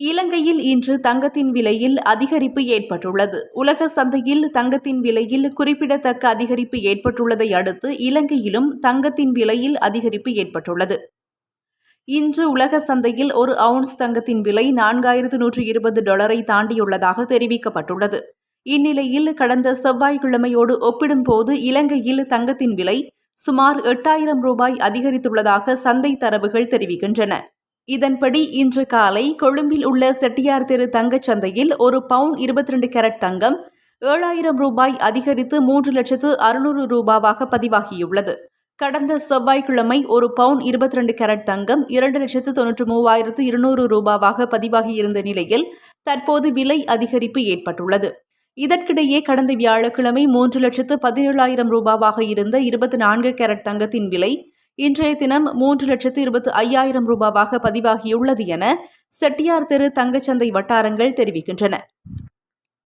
இலங்கையில் இன்று தங்கத்தின் விலையில் அதிகரிப்பு ஏற்பட்டுள்ளது. உலக சந்தையில் தங்கத்தின் விலையில் குறிப்பிடத்தக்க அதிகரிப்பு ஏற்பட்டுள்ளதை அடுத்து இலங்கையிலும் தங்கத்தின் விலையில் அதிகரிப்பு ஏற்பட்டுள்ளது. இன்று உலக சந்தையில் ஒரு அவுன்ஸ் தங்கத்தின் விலை நான்காயிரத்து நூற்று இருபது டாலரை தாண்டியுள்ளதாக தெரிவிக்கப்பட்டுள்ளது. இந்நிலையில் கடந்த செவ்வாய்க்கிழமையோடு ஒப்பிடும்போது இலங்கையில் தங்கத்தின் விலை சுமார் எட்டாயிரம் ரூபாய் அதிகரித்துள்ளதாக சந்தை தரவுகள் தெரிவிக்கின்றன. இதன்படி இன்று காலை கொழும்பில் உள்ள செட்டியார் தெரு தங்கச் சந்தையில் ஒரு பவுன் இருபத்தி ரெண்டு கேரட் தங்கம் ஏழாயிரம் ரூபாய் அதிகரித்து மூன்று லட்சத்து அறுநூறு ரூபாவாக பதிவாகியுள்ளது. கடந்த செவ்வாய்க்கிழமை ஒரு பவுன் இருபத்தி ரெண்டு கேரட் தங்கம் இரண்டு லட்சத்து தொன்னூற்று மூவாயிரத்து இருநூறு ரூபாவாக பதிவாகியிருந்த நிலையில் தற்போது விலை அதிகரிப்பு ஏற்பட்டுள்ளது. இதற்கிடையே கடந்த வியாழக்கிழமை மூன்று லட்சத்து பதினேழாயிரம் ரூபாவாக இருந்த இருபத்தி நான்கு கேரட் தங்கத்தின் விலை இன்றைய தினம் மூன்று லட்சத்து இருபத்தி ஐயாயிரம் ரூபாவாக பதிவாகியுள்ளது என செட்டியார் தெரு தங்கச்சந்தை வட்டாரங்கள் தெரிவிக்கின்றன.